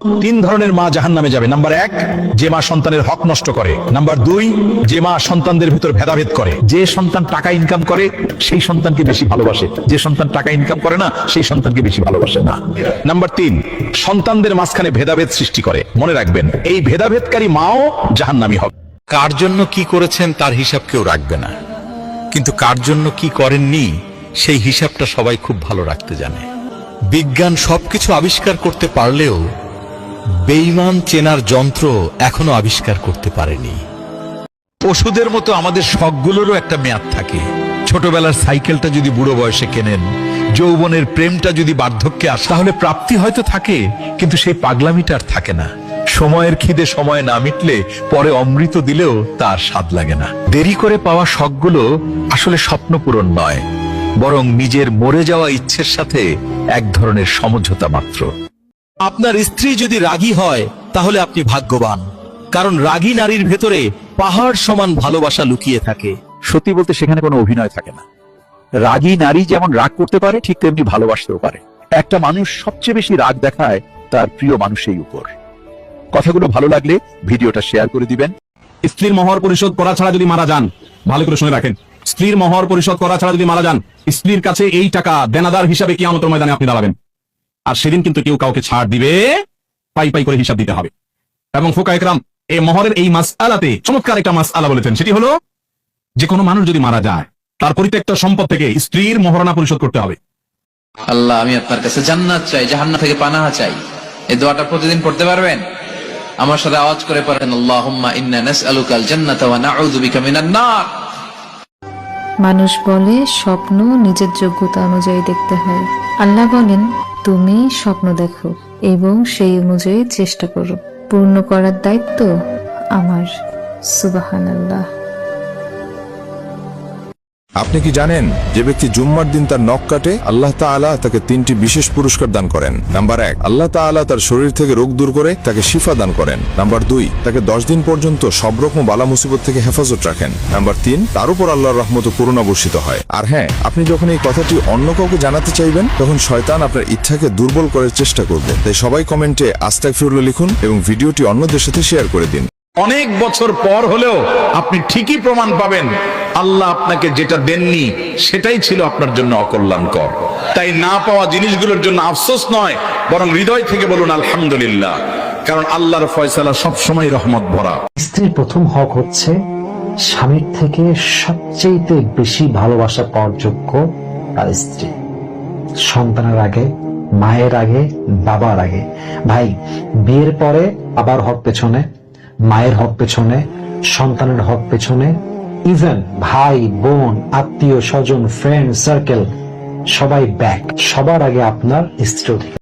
তিন ধরনের মা জাহান নামে যাবে। নাম্বার এক, যে মা সন্তানের হক নষ্ট করে। নাম্বার দুই, যে মা সন্তানদের ভিতর ভেদাভেদ করে। যে সন্তান টাকা ইনকাম করে, সেই সন্তানকে বেশি ভালোবাসে। যে সন্তান টাকা ইনকাম করে না, সেই সন্তানকে বেশি ভালোবাসে না। নাম্বার তিন, সন্তানদের মাঝখানে ভেদাভেদ সৃষ্টি করে। মনে রাখবেন, এই ভেদাভেদকারী মাও জাহান্নামী হবে। কার জন্য কি করেছেন তার হিসাব কেউ রাখবে না। কিন্তু কার জন্য কি করেননি, সেই হিসাবটা সবাই খুব ভালো রাখতে জানে। বিজ্ঞান সবকিছু আবিষ্কার করতে পারলেও বেইমান চেনার যন্ত্র এখনও আবিষ্কার করতে পারেনি। ওষুধের মতো আমাদের শখগুলোরও একটা মেয়াদ থাকে। ছোটবেলার সাইকেলটা যদি বুড়ো বয়সে কেনেন, যৌবনের প্রেমটা যদি বার্ধক্যে আসে, তাহলে প্রাপ্তি হয়তো থাকে, কিন্তু সেই পাগলামিটা আর থাকে না। সময়ের খিদে সময় না মিটলে পরে অমৃত দিলেও তার স্বাদ লাগে না। দেরি করে পাওয়া শখগুলো আসলে স্বপ্ন পূরণ নয়, বরং নিজের মরে যাওয়া ইচ্ছের সাথে এক ধরনের সমঝোতা মাত্র। আপনার স্ত্রী যদি রাগী হয়, তাহলে আপনি ভাগ্যবান। কারণ রাগী নারীর ভেতরে পাহাড় সমান ভালোবাসা লুকিয়ে থাকে। সত্যি বলতে সেখানে কোনো অভিনয় থাকে না। রাগী নারী যেমন রাগ করতে পারে, ঠিক তেমনি ভালোবাসতেও পারে। একটা মানুষ সবচেয়ে বেশি রাগ দেখায় তার প্রিয় মানুষের উপর। কথাগুলো ভালো লাগলে ভিডিওটা শেয়ার করে দিবেন। স্ত্রীর মহর পরিশোধ করা ছাড়া যদি মারা যান, ভালো করে শুনে রাখেন। স্ত্রীর মহর পরিশোধ করা ছাড়া যদি মারা যান, স্ত্রীর কাছে এই টাকা দেনাদার হিসাবে কি আমতর ময়দানে আপনি দাঁড়াবেন। আর সেদিন কিন্তু কেউ কাউকে ছাড় দিবে। পাই পাই করে হিসাব দিতে হবে। এবং ফোকা একরাম এই মহরের এই মাস আলাতে চমৎকার একটা মাস আলা বলেছেন। সেটি হলো যে কোনো মানুষ যদি মারা যায় তার পরিত্যক্ত সম্পদ থেকে স্ত্রীর মহরণা পরিশোধ করতে হবে। আল্লাহ আমি আপনার কাছে জান্নাত চাই জাহান্নাম থেকে পানাহা চাই। এই দোয়াটা প্রতিদিন পড়তে পারবেন? আমার সাথে আওয়াজ করে পড়েন আল্লাহুম্মা ইন্না নাসআলুকাল জান্নাতা ওয়া নাউযু বিকা মিনান নার। মানুষ বলে স্বপ্ন নিজের যোগ্যতা অনুযায়ী দেখতে হয়। আল্লাহ বলেন তুমি স্বপ্ন দেখো এবং সেই অনুযায়ী চেষ্টা করো। পূর্ণ করার দায়িত্ব আমার সুবাহান আল্লাহ আপনি কি জানেন যে ব্যক্তি জুম্মার দিন তার নখ কাটে? আল্লাহ তাআলা তাকে তিনটি বিশেষ পুরস্কার দান করেন। নাম্বার এক, আল্লাহ তাআলা তার শরীর থেকে রোগ দূর করে তাকে শিফা দান করেন। নাম্বার দুই, তাকে দশ দিন পর্যন্ত সব রকম বালা মুসিবত থেকে হেফাজত রাখেন। নাম্বার তিন, তার উপর আল্লাহর রহমত করুণা বর্ষিত হয়। আর হ্যাঁ আপনি যখন এই কথাটি অন্য কাউকে জানাতে চাইবেন, তখন শয়তান আপনার ইচ্ছাকে দুর্বল করার চেষ্টা করবে। তাই সবাই কমেন্টে আস্তাক ফিরুল্লাহ লিখুন এবং ভিডিওটি অন্যদের সাথে শেয়ার করে দিন। অনেক বছর পর হলেও আপনি ঠিকই প্রমাণ পাবেন, আল্লাহ আপনাকে যেটা দেননি সেটাই ছিল আপনার জন্য অকল্যাণকর। তাই না পাওয়া জিনিসগুলোর জন্য আফসোস নয়, বরং হৃদয় থেকে বলুন আলহামদুলিল্লাহ, কারণ আল্লাহর ফয়সালা সবসময় রহমত ভরা। স্ত্রীর প্রথম হক হচ্ছে স্বামীর থেকে সবচেয়ে বেশি ভালোবাসা পাওয়ার যোগ্য তার স্ত্রী। সন্তানের আগে, মায়ের আগে, বাবার আগে। ভাই, বিয়ের পরে আবার হক পেছনে। মায়ের হক পেছনে, সন্তানের হক পেছনে ইভেন ভাই, বোন, আত্মীয়, স্বজন ফ্রেন্ড সার্কেল সবাই ব্যাক সবার আগে আপনার স্ত্রী অধিকার।